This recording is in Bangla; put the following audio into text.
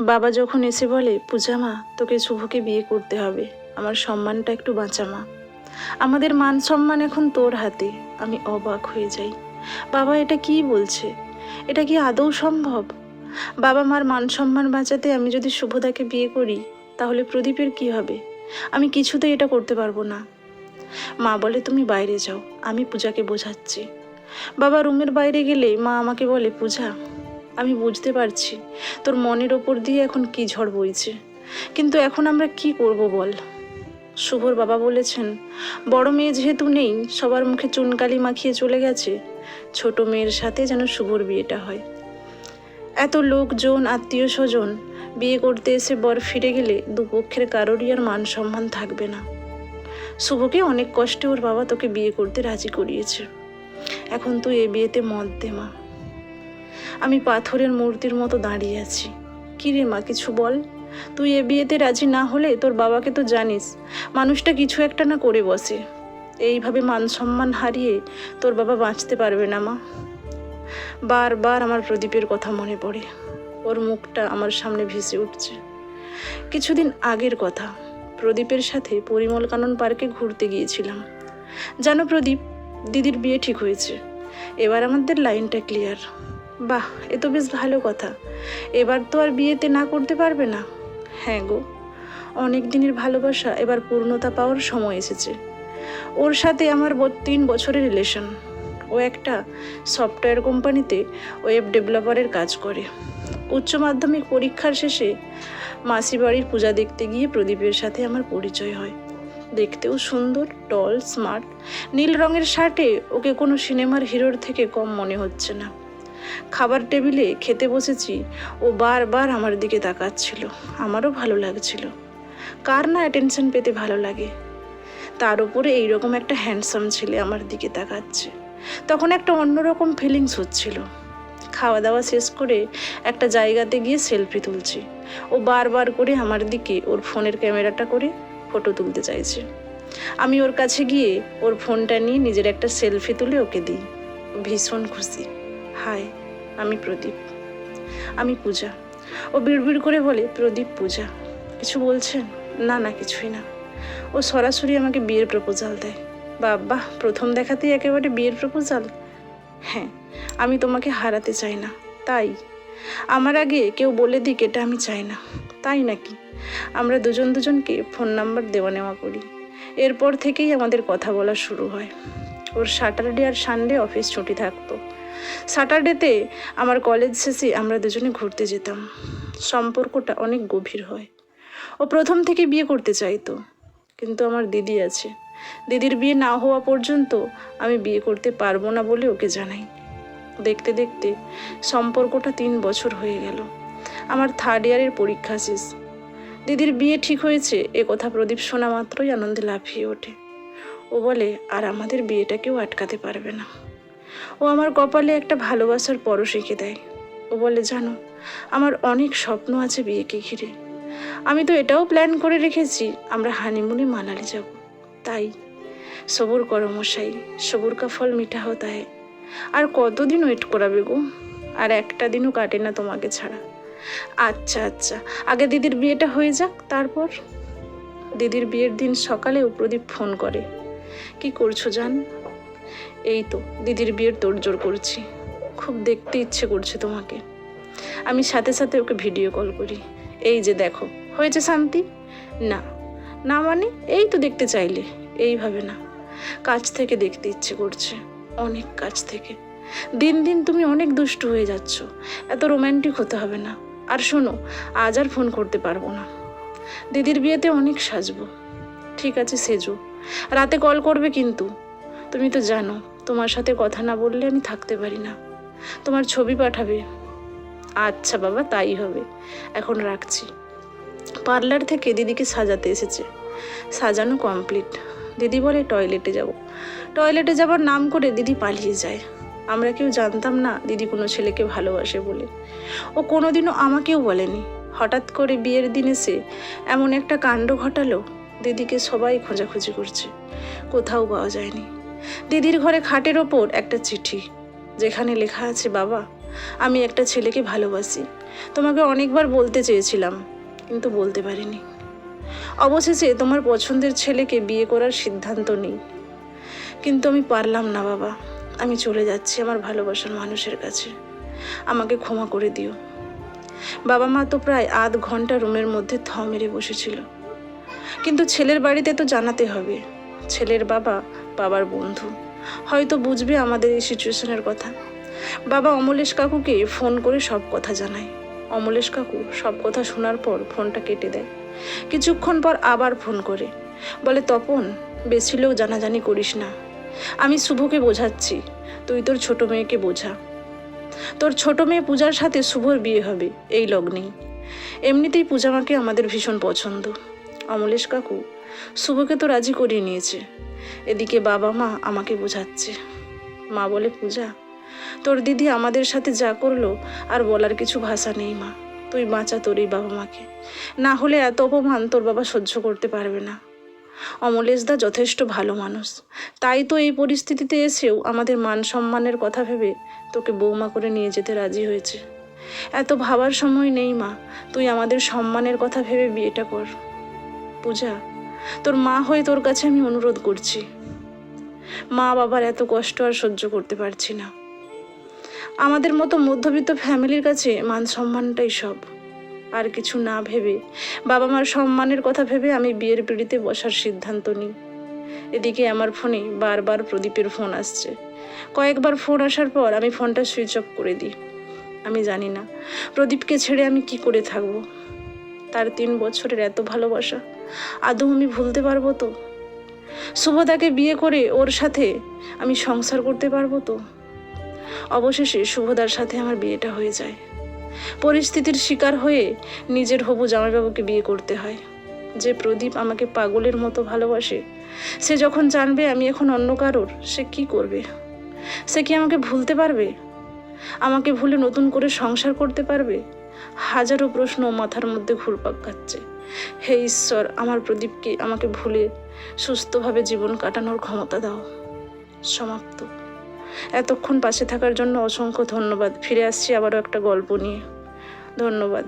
বাবা যখন এসে বলে, পূজা মা, তোকে শুভকে বিয়ে করতে হবে। আমার সম্মানটা একটু বাঁচা মা। আমাদের মান সম্মান এখন তোর হাতে। আমি অবাক হয়ে যাই। বাবা, এটা কি বলছে? এটা কি আদৌ সম্ভব? বাবা মার মান সম্মান বাঁচাতে আমি যদি শুভদাকে বিয়ে করি, তাহলে প্রদীপের কি হবে? আমি কিছুতেই এটা করতে পারব না। মা বলে, তুমি বাইরে যাও। আমি পূজাকে বোঝাচ্ছি। বাবা রুমের বাইরে গেলে মা আমাকে বলে, পূজা আমি বুঝতে পারছি, তোর মনের ওপর দিয়ে এখন কি ঝড় বইছে। কিন্তু এখন আমরা কি করব বল? শুভর বাবা বলেছেন, বড় মেয়ে যেহেতু নেই, সবার মুখে চুনকালি মাখিয়ে চলে গেছে, ছোট মেয়ের সাথে যেন শুভর বিয়েটা হয়। এত লোকজন, আত্মীয় স্বজন, বিয়ে করতে এসে বর ফিরে গেলে দুপক্ষের কারোরই আর মান সম্মান থাকবে না। শুভকে অনেক কষ্টে ওর বাবা তোকে বিয়ে করতে রাজি করিয়েছে। এখন তুই এ বিয়েতে মত দে মা। আমি পাথরের মূর্তির মতো দাঁড়িয়ে আছি। কি রে মা, কিছু বল? তুই এ বিয়েতে রাজি না হলে তোর বাবাকে তো জানিস, মানুষটা কিছু একটা না করে বসে। এইভাবে মান সম্মান হারিয়ে তোর বাবা বাঁচতে পারবে না মা। বারবার আমার প্রদীপের কথা মনে পড়ে। ওর মুখটা আমার সামনে ভেসে উঠছে। কিছুদিন আগের কথা, প্রদীপের সাথে পরিমল কানন পার্কে ঘুরতে গিয়েছিলাম। জানো প্রদীপ, দিদির বিয়ে ঠিক হয়েছে। এবার আমাদের লাইনটা ক্লিয়ার বাহ, এ তো বেশ ভালো কথা। এবার তো আর বিয়েতে না করতে পারবে না। হ্যাঁ গো, অনেক দিনের ভালোবাসা, এবার পূর্ণতা পাওয়ার সময় এসেছে। ওর সাথে আমার তিন বছরের রিলেশন ও একটা সফটওয়্যার কোম্পানিতে ওয়েব ডেভেলপারের কাজ করে। উচ্চ মাধ্যমিক পরীক্ষার শেষে মাসি বাড়ির পূজা দেখতে গিয়ে প্রদীপের সাথে আমার পরিচয় হয়। দেখতেও সুন্দর টল স্মার্ট নীল রঙের শার্টে ওকে কোনো সিনেমার হিরোর থেকে কম মনে হচ্ছে না। খাবার টেবিলে খেতে বসেছি। ও বারবার আমার দিকে তাকাচ্ছিল। আমারও ভালো লাগছিল। কার না অ্যাটেনশন পেতে ভালো লাগে? তার উপরে এইরকম একটা হ্যান্ডসাম ছেলে আমার দিকে তাকাচ্ছে। তখন একটা অন্যরকম ফিলিংস হচ্ছিল। খাওয়া দাওয়া শেষ করে একটা জায়গাতে গিয়ে সেলফি তুলছি। ও বারবার করে আমার দিকে ওর ফোনের ক্যামেরাটা করে ফটো তুলতে চাইছে। আমি ওর কাছে গিয়ে ওর ফোনটা নিয়ে নিজের একটা সেলফি তুলে ওকে দিই। ভীষণ খুশি। হাই, আমি প্রদীপ। আমি পূজা। ও বিড়বিড় করে বলে, প্রদীপ পূজা। কিছু বলছেন? না না, কিছুই না। ও সরাসরি আমাকে বিয়ের প্রপোজাল দেয়। বাবা, প্রথম দেখাতেই একেবারে বিয়ের প্রপোজাল? হ্যাঁ আমি তোমাকে হারাতে চাই না। তাই? আমার আগে কেউ বলে দিক, এটা আমি চাই না। তাই নাকি? আমরা দুজন দুজনকে ফোন নাম্বার দেওয়া নেওয়া করি। এরপর থেকেই আমাদের কথা বলা শুরু হয়। ওর স্যাটারডে আর সানডে অফিস ছুটি থাকতো। স্যাটারডেতে আমার কলেজ শেষে আমরা দুজনে ঘুরতে যেতাম। সম্পর্কটা অনেক গভীর হয়। ও প্রথম থেকে বিয়ে করতে চাইতো, কিন্তু আমার দিদি আছে। দিদির বিয়ে না হওয়া পর্যন্ত আমি বিয়ে করতে পারব না বলে ওকে জানাই। দেখতে দেখতে সম্পর্কটা তিন বছর হয়ে গেল। আমার থার্ড ইয়ারের পরীক্ষা শেষ। দিদির বিয়ে ঠিক হয়েছে, এ কথা প্রদীপ শোনা মাত্রই আনন্দে লাফিয়ে ওঠে। ও বলে, আর আমাদের বিয়েটা কেউ আটকাতে পারবে না। ও আমার কপালে একটা ভালোবাসার পরশ এঁকে দেয়। ও বলে, জানো, আমার অনেক স্বপ্ন আছে বিয়েকে ঘিরে। আমি তো এটাও প্ল্যান করে রেখেছি, আমরা হানিমুনে মানালি যাব। তাই সবুর করো মশাই সবুর কা ফল মিঠা হতা হয় আর কতদিন ওয়েট করাবে গো? আর একটা দিনও কাটে না তোমাকে ছাড়া। আচ্ছা আচ্ছা আগে দিদির বিয়েটা হয়ে যাক, তারপর? দিদির বিয়ের দিন সকালেও প্রদীপ ফোন করে, কি করছ জান? এই তো দিদির বিয়ের তোড়জোড় করছি। খুব দেখতে ইচ্ছে করছে তোমাকে। আমি সাথে সাথে ওকে ভিডিও কল করি। এই যে দেখো, হয়েছে শান্তি? না। না মানে এই তো দেখতে চাইলে। এইভাবে না। কাছ থেকে দেখতে ইচ্ছে করছে। অনেক কাছ থেকে। দিন দিন তুমি অনেক দুষ্টু হয়ে যাচ্ছ। এত রোম্যান্টিক হতে হবে না। আর শোনো, আজ আর ফোন করতে পারব না। দিদির বিয়েতে অনেক সাজবো। ঠিক আছে, সেজো। রাতে কল করবে কিন্তু। তুমি তো জানো। তোমার সাথে কথা না বললে আমি থাকতে পারি না। তোমার ছবি পাঠাবে। আচ্ছা বাবা, তাই হবে। এখন রাখছি। পার্লার থেকে দিদিকে সাজাতে এসেছে। সাজানো কমপ্লিট দিদি বলে টয়লেটে যাব। টয়লেটে যাবার নাম করে দিদি পালিয়ে যায়। আমরা কেউ জানতাম না দিদি কোনো ছেলেকে ভালোবাসে বলে। ও কোনোদিনও আমাকেও বলেনি। হঠাৎ করে বিয়ের দিন এসে এমন একটা কাণ্ড ঘটালো। দিদিকে সবাই খোঁজাখুঁজি করছে। কোথাও পাওয়া যায়নি। দিদির ঘরে খাটের ওপর একটা চিঠি, যেখানে লেখা আছে, বাবা, আমি একটা ছেলেকে ভালোবাসি। তোমাকে অনেকবার বলতে চেয়েছিলাম, কিন্তু বলতে পারিনি। অবশেষে তোমার পছন্দের ছেলেকে বিয়ে করার সিদ্ধান্ত নিই। কিন্তু আমি পারলাম না, বাবা। আমি চলে যাচ্ছি আমার ভালোবাসার মানুষের কাছে। আমাকে ক্ষমা করে দিও। বাবা মা তো প্রায় আধ ঘণ্টা রুমের মধ্যে থ মেরে বসেছিল। কিন্তু ছেলের বাড়িতে তো জানাতে হবে। ছেলের বাবা বাবার বন্ধু। হয়তো বুঝবে আমাদের এই সিচুয়েশনের কথা। বাবা অমলেশ কাকুকে ফোন করে সব কথা জানায়। অমলেশ কাকু সব কথা শোনার পর ফোনটা কেটে দেয়। কিছুক্ষণ পর আবার ফোন করে। বলে, তপন বেশি লোক জানাজানি করিস না। আমি শুভকে বোঝাচ্ছি। তুই তোর ছোট মেয়েকে বোঝা। তোর ছোট মেয়ে পূজার সাথে শুভর বিয়ে হবে। এই লগ্নেই। এমনিতেই পূজা পূজামাকে আমাদের ভীষণ পছন্দ। অমলেশ কাকু শুভকে তো রাজি করিয়ে নিয়েছে। এদিকে বাবা মা আমাকে বোঝাচ্ছে। মা বলে, পূজা, তোর দিদি আমাদের সাথে যা করল আর বলার কিছু ভাষা নেই মা। তুই বাঁচা তোর এই বাবা মাকে। না হলে এত অপমান তোর বাবা সহ্য করতে পারবে না। অমলেশদা যথেষ্ট ভালো মানুষ। তাই তো এই পরিস্থিতিতে এসেও আমাদের মান সম্মানের কথা ভেবে তোকে বৌমা করে নিয়ে যেতে রাজি হয়েছে। এত ভাবার সময় নেই মা। তুই আমাদের সম্মানের কথা ভেবে বিয়েটা কর। পূজা তোর মা হয়ে তোর কাছে আমি অনুরোধ করছি। মা বাবার এত কষ্ট আর সহ্য করতে পারছি না। আমাদের মতো মধ্যবিত্ত ফ্যামিলির কাছে মান সম্মানটাই সব। আর কিছু না ভেবে, বাবা মার সম্মানের কথা ভেবে আমি বিয়ের পিড়িতে বসার সিদ্ধান্ত নিই। এদিকে আমার ফোনে বারবার প্রদীপের ফোন আসছে। কয়েকবার ফোন আসার পর আমি ফোনটা সুইচ অফ করে দিই। আমি জানি না, প্রদীপকে ছেড়ে আমি কি করে থাকব? তার তিন বছরের এত ভালোবাসা। আদৌ আমি ভুলতে পারব তো? শুভদাকে বিয়ে করে ওর সাথে আমি সংসার করতে পারব তো? অবশেষে শুভদার সাথে আমার বিয়েটা হয়ে যায়। পরিস্থিতির শিকার হয়ে নিজের হবু জামাইবাবুকে বিয়ে করতে হয়। যে প্রদীপ আমাকে পাগলের মতো ভালোবাসে, সে যখন জানবে আমি এখন অন্য কারোর, সে কি করবে? সে কি আমাকে ভুলতে পারবে? আমাকে ভুলে নতুন করে সংসার করতে পারবে? হাজারো প্রশ্ন মাথার মধ্যে ঘুরপাক খাচ্ছে। হে ঈশ্বর, আমার প্রদীপকে আমাকে ভুলে সুস্থভাবে জীবন কাটানোর ক্ষমতা দাও। সমাপ্ত। এতক্ষণ পাশে থাকার জন্য অসংখ্য ধন্যবাদ। ফিরে আসছি আবারও একটা গল্প নিয়ে। ধন্যবাদ।